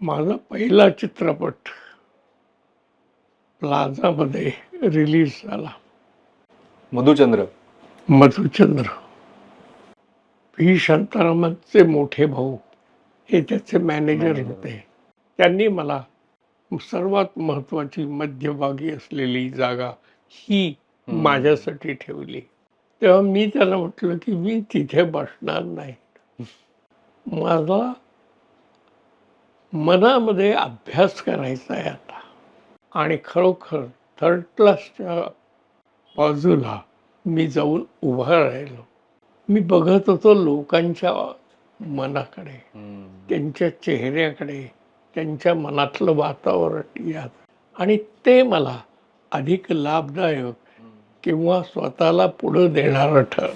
माझा पहिला चित्रपट प्लाझामध्ये रिलीज झाला. मधुचंद्र. मधुचंद्र. व्ही शांतारामांचे मोठे भाऊ हे त्याचे मॅनेजर. होते. त्यांनी मला सर्वात महत्वाची मध्यभागी असलेली जागा ही. माझ्यासाठी ठेवली. तेव्हा मी त्याला म्हटलं की मी तिथे बसणार नाही. माझा मनामध्ये अभ्यास करायचा आहे आता. आणि खरोखर थर्ड क्लासच्या बाजूला मी जाऊन उभा राहिलो. मी बघत होतो लोकांच्या मनाकडे त्यांच्या चेहऱ्याकडे त्यांच्या मनातलं वातावरण यात. आणि ते मला अधिक लाभदायक किंवा स्वतःला पुढं देणारं ठर